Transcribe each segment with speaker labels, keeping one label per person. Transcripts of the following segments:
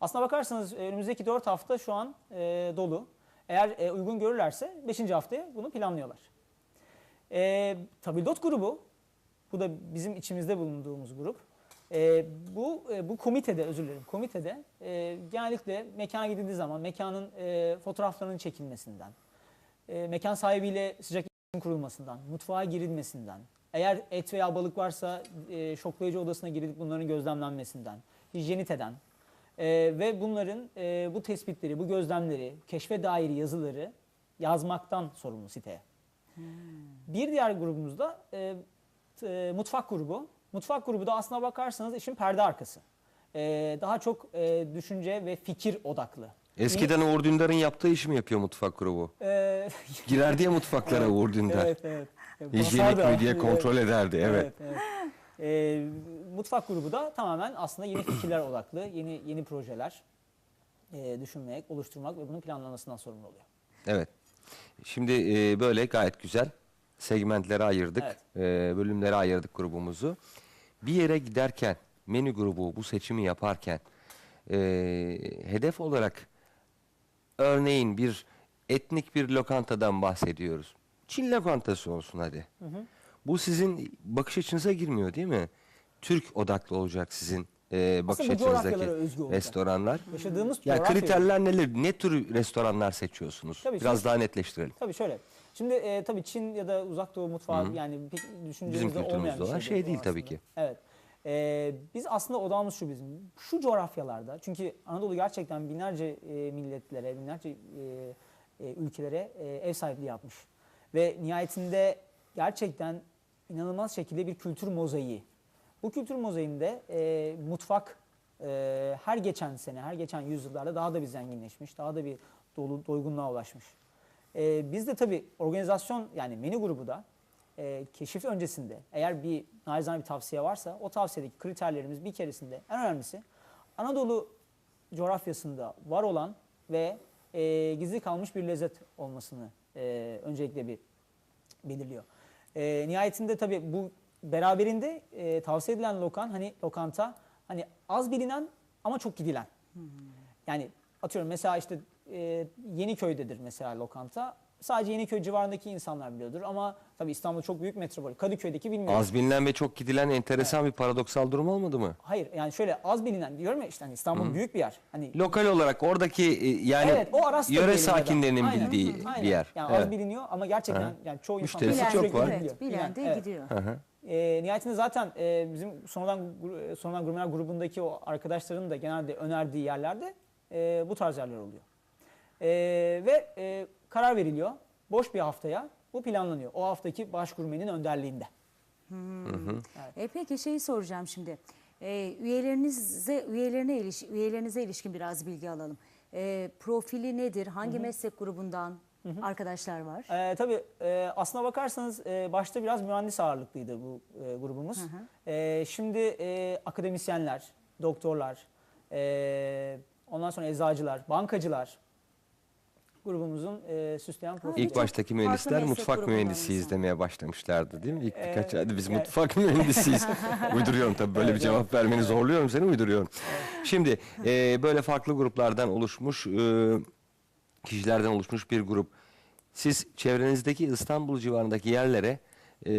Speaker 1: Aslına bakarsanız e, önümüzdeki 4 hafta şu an e, dolu. Eğer e, uygun görürlerse 5. haftaya bunu planlıyorlar. E, Tabildot grubu, bu da bizim içimizde bulunduğumuz grup. E, bu e, bu komitede özür dilerim komitede e, genellikle mekana gidildiği zaman mekanın e, fotoğraflarının çekilmesinden, e, mekan sahibiyle sıcak iletişim kurulmasından, mutfağa girilmesinden, eğer et veya balık varsa e, şoklayıcı odasına girilip bunların gözlemlenmesinden, hijyeniteden e, ve bunların e, bu tespitleri, bu gözlemleri, keşfe dair yazıları yazmaktan sorumlu siteye. Bir diğer grubumuzda e, t- e, mutfak grubu. Mutfak grubu da aslına bakarsanız işin perde arkası. E, daha çok e, düşünce ve fikir odaklı.
Speaker 2: Eskiden Uğur Dündar'ın yaptığı işi mi yapıyor mutfak grubu?
Speaker 1: E,
Speaker 2: Girerdi ya mutfaklara Uğur Dündar.
Speaker 1: evet, evet.
Speaker 2: Hijyenik mi diye kontrol ederdi. Evet.
Speaker 1: evet. E, mutfak grubu da tamamen aslında yeni fikirler odaklı, yeni yeni projeler e, düşünmek, oluşturmak ve bunun planlamasından sorumlu oluyor.
Speaker 2: Evet. Şimdi e, böyle gayet güzel segmentlere ayırdık.
Speaker 1: Evet.
Speaker 2: e, bölümlere ayırdık grubumuzu. Bir yere giderken menü grubu bu seçimi yaparken e, hedef olarak örneğin bir etnik bir lokantadan bahsediyoruz. Çin lokantası olsun hadi. Bu sizin bakış açınıza girmiyor değil mi? Türk odaklı olacak sizin e, bakış
Speaker 1: Aslında bu
Speaker 2: açınızdaki
Speaker 1: coğrafyalara özgü olacak.
Speaker 2: restoranlar.
Speaker 1: Yaşadığımız
Speaker 2: Ya
Speaker 1: coğrafya-
Speaker 2: kriterler neler? Ne tür restoranlar seçiyorsunuz?
Speaker 1: Tabii
Speaker 2: Biraz
Speaker 1: şimdi-
Speaker 2: daha netleştirelim.
Speaker 1: Tabii şöyle. Şimdi e, tabii Çin ya da uzak doğu mutfağı yani pek düşüncemizde olmayan
Speaker 2: kültürümüzde
Speaker 1: bir
Speaker 2: olan
Speaker 1: şey,
Speaker 2: şey
Speaker 1: bu
Speaker 2: değil tabii
Speaker 1: aslında.
Speaker 2: ki.
Speaker 1: Evet. E, biz aslında odamız şu bizim. Şu coğrafyalarda çünkü Anadolu gerçekten binlerce e, milletlere, binlerce e, e, ülkelere e, ev sahipliği yapmış. Ve nihayetinde gerçekten inanılmaz şekilde bir kültür mozaiği. Bu kültür mozaiğinde e, mutfak e, her geçen sene, her geçen yüzyıllarda daha da bir zenginleşmiş, daha da bir dolu, doygunluğa ulaşmış. E, biz de tabii organizasyon yani menü grubu da e, keşif öncesinde eğer bir narizane bir tavsiye varsa o tavsiyedeki kriterlerimiz bir keresinde en önemlisi Anadolu coğrafyasında var olan ve e, gizli kalmış bir lezzet olmasını e, öncelikle bir belirliyor. E, nihayetinde tabii bu beraberinde e, tavsiye edilen lokan hani lokanta hani az bilinen ama çok gidilen. Yani atıyorum mesela işte e, Yeniköy'dedir mesela lokanta. Sadece Yeniköy civarındaki insanlar biliyordur ama tabii İstanbul çok büyük metropol. Kadıköy'deki bilmiyor.
Speaker 2: Az bilinen ve çok gidilen enteresan bir paradoksal durum olmadı mı?
Speaker 1: Hayır yani şöyle az bilinen diyorum ya işte hani İstanbul büyük bir yer. Hani
Speaker 2: Lokal olarak oradaki e, yani
Speaker 1: evet o
Speaker 2: yöre
Speaker 1: ya da.
Speaker 2: sakinlerinin
Speaker 1: Aynen,
Speaker 2: bildiği
Speaker 1: aynen.
Speaker 2: bir yer.
Speaker 1: Yani
Speaker 2: Evet.
Speaker 1: az biliniyor ama gerçekten yani çoğu insan
Speaker 2: Müşterisi
Speaker 3: Bilen,
Speaker 2: çok
Speaker 1: sürekli
Speaker 2: var.
Speaker 3: Evet, bilen de
Speaker 1: evet.
Speaker 3: gidiyor.
Speaker 2: Hı hı.
Speaker 1: E, nihayetinde zaten e, bizim sonradan gru- sonradan gurmeler grubundaki o arkadaşların da genelde önerdiği yerlerde e, bu tarz yerler oluyor. E, ve e, karar veriliyor. Boş bir haftaya bu planlanıyor. O haftaki baş gurmenin önderliğinde.
Speaker 3: E, peki şeyi soracağım şimdi. E, üyelerinize üyelerine iliş, üyelerinize ilişkin biraz bilgi alalım. E, profili nedir? Hangi meslek grubundan arkadaşlar var?
Speaker 1: Ee, tabii e, aslına bakarsanız e, başta biraz mühendis ağırlıklıydı bu e, grubumuz. E, şimdi e, akademisyenler, doktorlar, e, ondan sonra eczacılar, bankacılar grubumuzun e, süsleyen profili.
Speaker 2: İlk baştaki mühendisler
Speaker 3: meslek
Speaker 2: mutfak
Speaker 3: grubundan
Speaker 2: mühendisiyiz
Speaker 3: insan.
Speaker 2: demeye başlamışlardı değil mi? İlk birkaç
Speaker 1: Ee,
Speaker 2: ayda biz
Speaker 1: yani-
Speaker 2: mutfak mühendisiyiz. uyduruyorum tabii böyle bir
Speaker 1: Evet,
Speaker 2: cevap vermeni zorluyorum seni uyduruyorum. Şimdi e, böyle farklı gruplardan oluşmuş e, kişilerden oluşmuş bir grup. Siz çevrenizdeki İstanbul civarındaki yerlere e,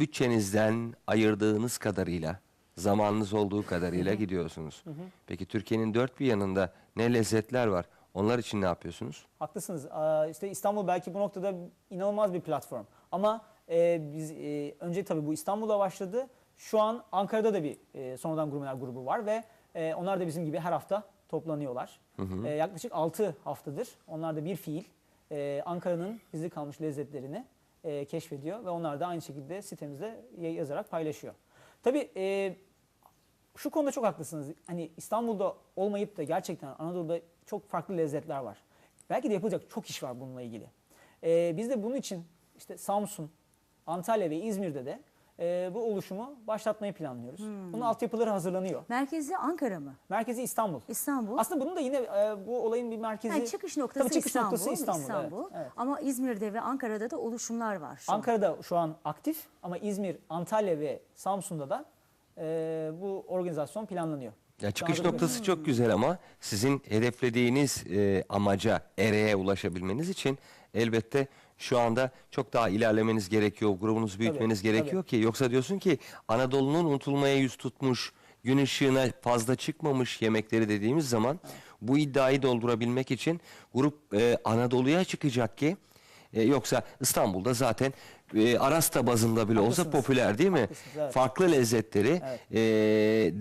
Speaker 2: bütçenizden ayırdığınız kadarıyla zamanınız olduğu kadarıyla gidiyorsunuz. Peki Türkiye'nin dört bir yanında ne lezzetler var? Onlar için ne yapıyorsunuz?
Speaker 1: Haklısınız. Aa, İşte İstanbul belki bu noktada inanılmaz bir platform. Ama e, biz e, önce tabii bu İstanbul'a başladı. Şu an Ankara'da da bir e, sonradan gurmeler grubu var ve e, onlar da bizim gibi her hafta toplanıyorlar. E, yaklaşık 6 haftadır onlar da bir fiil e, Ankara'nın gizli kalmış lezzetlerini e, keşfediyor ve onlar da aynı şekilde sitemizde ya- yazarak paylaşıyor. Tabii e, şu konuda çok haklısınız. Hani İstanbul'da olmayıp da gerçekten Anadolu'da çok farklı lezzetler var. Belki de yapılacak çok iş var bununla ilgili. Ee, biz de bunun için işte Samsun, Antalya ve İzmir'de de e, bu oluşumu başlatmayı planlıyoruz. Bunun altyapıları hazırlanıyor.
Speaker 3: Merkezi Ankara mı?
Speaker 1: Merkezi İstanbul.
Speaker 3: İstanbul.
Speaker 1: Aslında bunun da yine e, bu olayın bir merkezi...
Speaker 3: Yani çıkış noktası
Speaker 1: Tabii çıkış
Speaker 3: İstanbul.
Speaker 1: noktası İstanbul.
Speaker 3: İstanbul.
Speaker 1: evet, evet.
Speaker 3: Ama İzmir'de ve Ankara'da da oluşumlar var. Şu an.
Speaker 1: Ankara'da şu an aktif ama İzmir, Antalya ve Samsun'da da e, bu organizasyon planlanıyor.
Speaker 2: Ya çıkış noktası çok güzel ama sizin hedeflediğiniz e, amaca, ereğe ulaşabilmeniz için elbette şu anda çok daha ilerlemeniz gerekiyor. Grubunuz büyütmeniz
Speaker 1: Tabii,
Speaker 2: gerekiyor ki. Yoksa diyorsun ki Anadolu'nun unutulmaya yüz tutmuş, gün ışığına fazla çıkmamış yemekleri dediğimiz zaman bu iddiayı doldurabilmek için grup e, Anadolu'ya çıkacak ki e, yoksa İstanbul'da zaten e, Arasta bazında bile olsa
Speaker 1: Haklısınız.
Speaker 2: popüler değil mi?
Speaker 1: Haklısınız, evet.
Speaker 2: Farklı lezzetleri
Speaker 1: Evet.
Speaker 2: e,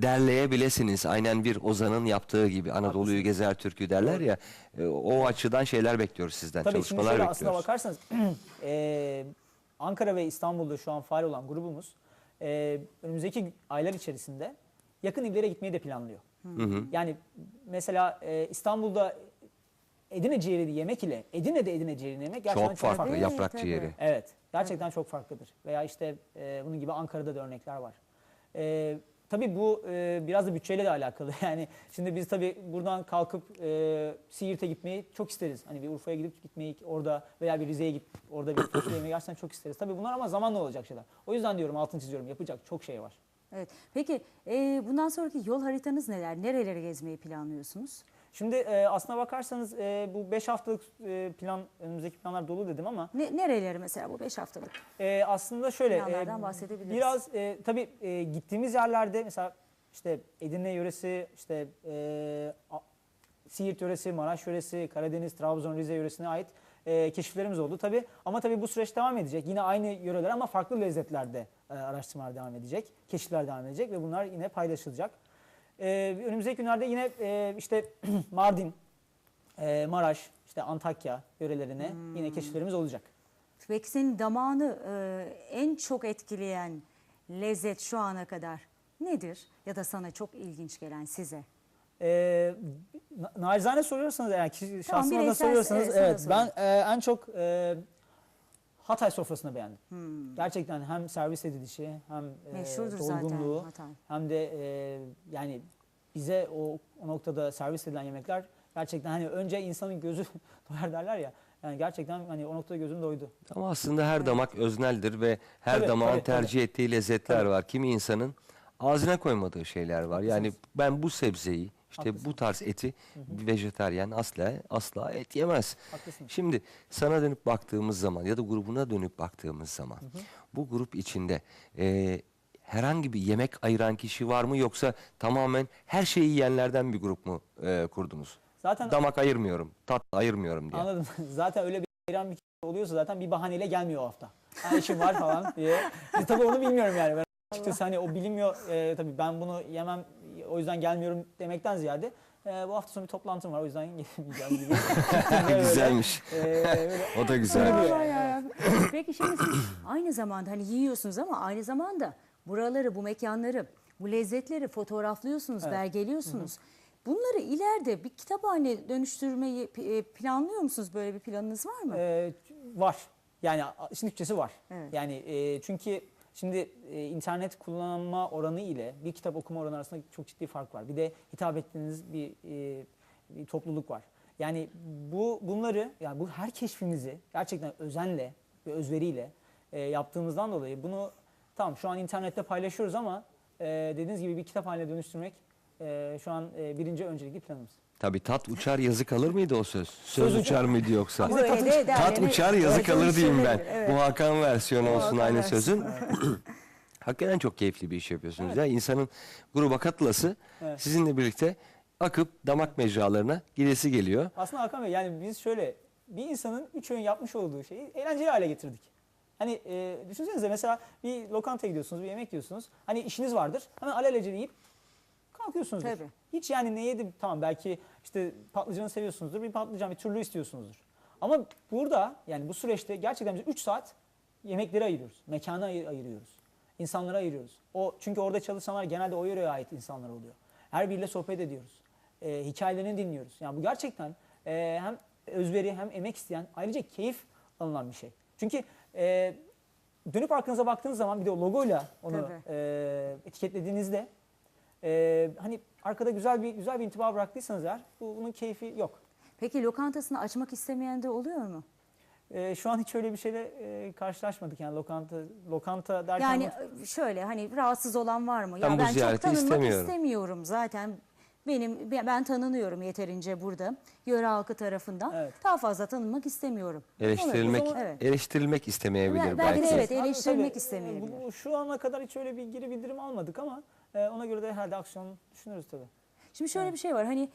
Speaker 2: derleyebilirsiniz. Aynen bir Ozan'ın yaptığı gibi Anadolu'yu gezer türkü derler ya. e, o açıdan şeyler bekliyoruz sizden.
Speaker 1: Tabii şimdi
Speaker 2: çalışmalar
Speaker 1: şöyle aslına
Speaker 2: bekliyoruz.
Speaker 1: bakarsanız e, Ankara ve İstanbul'da şu an faal olan grubumuz e, önümüzdeki aylar içerisinde yakın illere gitmeyi de planlıyor. Yani mesela e, İstanbul'da Edirne ciğeri yemek ile Edirne'de Edirne ciğerini yemek gerçekten
Speaker 2: Çok farklı
Speaker 3: Tabii,
Speaker 2: yaprak
Speaker 3: tabii.
Speaker 2: ciğeri.
Speaker 1: Evet, gerçekten çok farklıdır. Veya işte e, bunun gibi Ankara'da da örnekler var. E, tabii bu e, biraz da bütçeyle de alakalı. Yani şimdi biz tabii buradan kalkıp e, Siirt'e gitmeyi çok isteriz. Hani bir Urfa'ya gidip gitmeyi orada veya bir Rize'ye gidip orada bir fasulye yemeyi gerçekten çok isteriz. Tabii bunlar ama zamanla olacak şeyler. O yüzden diyorum altını çiziyorum yapacak çok şey var.
Speaker 3: Evet. Peki e, bundan sonraki yol haritanız neler? Nereleri gezmeyi planlıyorsunuz?
Speaker 1: Şimdi e, aslına bakarsanız e, bu 5 haftalık e, plan önümüzdeki planlar dolu dedim ama
Speaker 3: Ne, nereleri mesela bu 5 haftalık?
Speaker 1: Ee, aslında şöyle
Speaker 3: Planlardan
Speaker 1: e,
Speaker 3: bahsedebiliriz.
Speaker 1: biraz e, tabii e, gittiğimiz yerlerde mesela işte Edirne yöresi, işte e, Siirt yöresi, Maraş yöresi, Karadeniz, Trabzon, Rize yöresine ait e, keşiflerimiz oldu tabii. Ama tabii bu süreç devam edecek. Yine aynı yöreler ama farklı lezzetlerde e, araştırmalar devam edecek, keşifler devam edecek ve bunlar yine paylaşılacak. E, önümüzdeki günlerde yine e, işte Mardin, e, Maraş, işte Antakya yörelerine yine keşiflerimiz olacak.
Speaker 3: Senin damağını e, en çok etkileyen lezzet şu ana kadar nedir? Ya da sana çok ilginç gelen size?
Speaker 1: Ee, na- nacizane soruyorsanız kişi şahsıma da
Speaker 3: bireysel-
Speaker 1: soruyorsanız
Speaker 3: evet, sana
Speaker 1: evet ben e, en çok e, Hatay sofrasını beğendim.
Speaker 3: Hmm.
Speaker 1: Gerçekten hem servis edilişi hem e,
Speaker 3: Meşhurdur zaten
Speaker 1: dolgunluğu
Speaker 3: Hatay.
Speaker 1: hem de e, yani bize o, o noktada servis edilen yemekler gerçekten hani önce insanın gözü doyar derler ya. Yani gerçekten hani o noktada gözüm doydu.
Speaker 2: Ama aslında her damak özneldir ve her
Speaker 1: Tabii,
Speaker 2: damağın
Speaker 1: tabii, tabii.
Speaker 2: tercih ettiği lezzetler
Speaker 1: Tabii.
Speaker 2: var. Kimi insanın ağzına koymadığı şeyler var. Yani ben bu sebzeyi, işte
Speaker 1: Haklısın.
Speaker 2: bu tarz eti bir vejetaryen asla asla et yemez.
Speaker 1: Haklısın.
Speaker 2: Şimdi sana dönüp baktığımız zaman ya da grubuna dönüp baktığımız zaman bu grup içinde e, herhangi bir yemek ayıran kişi var mı yoksa tamamen her şeyi yiyenlerden bir grup mu e, kurdunuz?
Speaker 1: Zaten
Speaker 2: Damak ayırmıyorum, tat ayırmıyorum diye.
Speaker 1: Anladım. Zaten öyle bir ayıran bir kişi oluyorsa zaten bir bahaneyle gelmiyor o hafta. Ha işim var falan diye. Biz tabii onu bilmiyorum yani. Ben açıkçası hani o bilinmiyor. E, tabii ben bunu yemem o yüzden gelmiyorum demekten ziyade e, bu hafta sonu bir toplantım var o yüzden gelmeyeceğim gibi. Böyle,
Speaker 2: Güzelmiş.
Speaker 1: e,
Speaker 2: O da güzel.
Speaker 3: Peki şimdi siz aynı zamanda hani yiyorsunuz ama aynı zamanda buraları, bu mekanları, bu lezzetleri fotoğraflıyorsunuz,
Speaker 1: Evet.
Speaker 3: belgeliyorsunuz. Bunları ileride bir kitap haline dönüştürmeyi e, planlıyor musunuz? Böyle bir planınız var mı?
Speaker 1: E, var. Yani işin Türkçesi var.
Speaker 3: Evet.
Speaker 1: Yani e, çünkü şimdi e, internet kullanma oranı ile bir kitap okuma oranı arasında çok ciddi fark var. Bir de hitap ettiğiniz bir, e, bir topluluk var. Yani bu bunları yani bu her keşfimizi gerçekten özenle ve özveriyle e, yaptığımızdan dolayı bunu tamam şu an internette paylaşıyoruz ama e, dediğiniz gibi bir kitap haline dönüştürmek e, şu an e, birinci öncelikli planımız.
Speaker 2: Tabii tat uçar yazı kalır mıydı o söz? Söz,
Speaker 1: Söz
Speaker 2: uçar mıydı yoksa?
Speaker 1: Tat uç-
Speaker 2: Tat uçar yazı kalır diyeyim ben.
Speaker 3: Evet.
Speaker 2: Bu Hakan versiyonu olsun
Speaker 3: Hakan
Speaker 2: aynı
Speaker 3: versiyonu.
Speaker 2: sözün. Hakikaten çok keyifli bir iş yapıyorsunuz ya. İnsanın gruba katılası
Speaker 1: Evet.
Speaker 2: sizinle birlikte akıp damak mecralarına gidesi geliyor.
Speaker 1: Aslında Hakan Bey yani biz şöyle bir insanın üç öğün yapmış olduğu şeyi eğlenceli hale getirdik. Hani e, düşünsenize mesela bir lokantaya gidiyorsunuz, bir yemek yiyorsunuz. Hani işiniz vardır. Hemen alelacele yiyip kalkıyorsunuzdur.
Speaker 3: Tabii.
Speaker 1: Hiç yani ne yedim tamam belki işte patlıcanı seviyorsunuzdur. Bir patlıcan bir türlü istiyorsunuzdur. Ama burada yani bu süreçte gerçekten biz 3 saat yemekleri ayırıyoruz. Mekana ayır- ayırıyoruz. İnsanlara ayırıyoruz. O çünkü orada çalışanlar genelde o yöreye ait insanlar oluyor. Her biriyle sohbet ediyoruz. E, hikayelerini dinliyoruz. Yani bu gerçekten e, hem özveri hem emek isteyen ayrıca keyif alınan bir şey. Çünkü e, dönüp arkanıza baktığınız zaman bir de o logoyla onu
Speaker 3: Tabii.
Speaker 1: e, etiketlediğinizde e, hani arkada güzel bir güzel bir intiba bıraktıysanız eğer bu, bunun keyfi yok.
Speaker 3: Peki lokantasını açmak istemeyen de oluyor mu?
Speaker 1: e, şu an hiç öyle bir şeyle e, karşılaşmadık yani lokanta lokanta derken
Speaker 3: Yani e, şöyle hani rahatsız olan var mı?
Speaker 2: Ben bu
Speaker 3: ben çok
Speaker 2: ziyareti
Speaker 3: tanınmak
Speaker 2: istemiyorum.
Speaker 3: istemiyorum zaten. Benim ben tanınıyorum yeterince burada yöre halkı tarafından.
Speaker 1: Evet.
Speaker 3: Daha fazla tanınmak istemiyorum.
Speaker 2: Eleştirilmek,
Speaker 3: Evet.
Speaker 2: eleştirilmek istemeyebilir
Speaker 3: Belki
Speaker 2: belki.
Speaker 3: de evet eleştirilmek
Speaker 1: tabii.
Speaker 3: istemeyebilir.
Speaker 1: Bu- Şu ana kadar hiç öyle bir geri bildirim almadık ama e, ona göre de herhalde aksiyon düşünürüz tabii.
Speaker 3: Şimdi şöyle bir şey var hani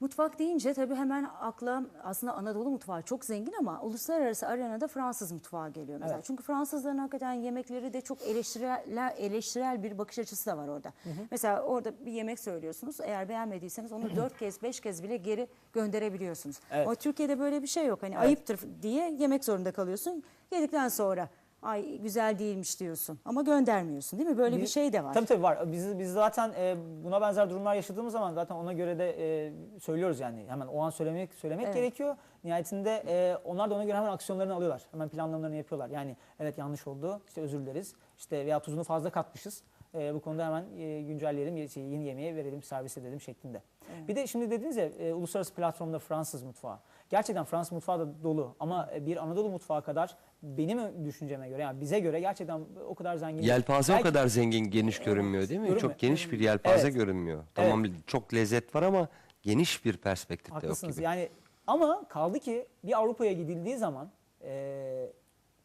Speaker 3: mutfak deyince tabii hemen akla aslında Anadolu mutfağı çok zengin ama uluslararası arenada Fransız mutfağı geliyor mesela.
Speaker 1: Evet.
Speaker 3: Çünkü Fransızların hakikaten yemekleri de çok eleştirel, eleştirel bir bakış açısı da var orada. Mesela orada bir yemek söylüyorsunuz eğer beğenmediyseniz onu dört kez beş kez bile geri gönderebiliyorsunuz.
Speaker 1: Evet.
Speaker 3: O Türkiye'de böyle bir şey yok. Hani ayıptır diye yemek zorunda kalıyorsun. Yedikten sonra ay güzel değilmiş diyorsun ama göndermiyorsun değil mi? Böyle bir şey de var.
Speaker 1: Tabii tabii var. Biz, biz zaten e, buna benzer durumlar yaşadığımız zaman zaten ona göre de e, söylüyoruz yani. Hemen o an söylemek söylemek
Speaker 3: Evet.
Speaker 1: gerekiyor. Nihayetinde e, onlar da ona göre hemen aksiyonlarını alıyorlar. Hemen planlamalarını yapıyorlar. Yani evet yanlış oldu. İşte özür dileriz. İşte veya tuzunu fazla katmışız. E, bu konuda hemen e, güncelleyelim, ye- şey, yeni yemeğe verelim, servis edelim şeklinde. Bir de şimdi dediniz ya e, uluslararası platformda Fransız mutfağı. Gerçekten Fransız mutfağı da dolu ama e, bir Anadolu mutfağı kadar benim düşünceme göre yani bize göre gerçekten o kadar zengin.
Speaker 2: Yelpaze o
Speaker 1: Belki-
Speaker 2: kadar zengin, geniş görünmüyor değil mi?
Speaker 1: Görünmüyor.
Speaker 2: Çok geniş bir yelpaze
Speaker 1: Evet.
Speaker 2: görünmüyor. Tamam çok lezzet var ama geniş bir perspektifte yok
Speaker 1: Haklısınız.
Speaker 2: gibi.
Speaker 1: Yani ama kaldı ki bir Avrupa'ya gidildiği zaman e,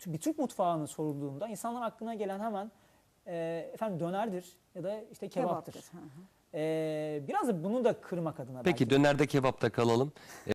Speaker 1: bir Türk mutfağını sorulduğunda insanlar aklına gelen hemen e, efendim dönerdir ya da işte kebaptır.
Speaker 3: Kebaptır. Hı hı.
Speaker 1: E, biraz da bunu da kırmak adına
Speaker 2: Peki
Speaker 1: belki.
Speaker 2: dönerde kebapta kalalım.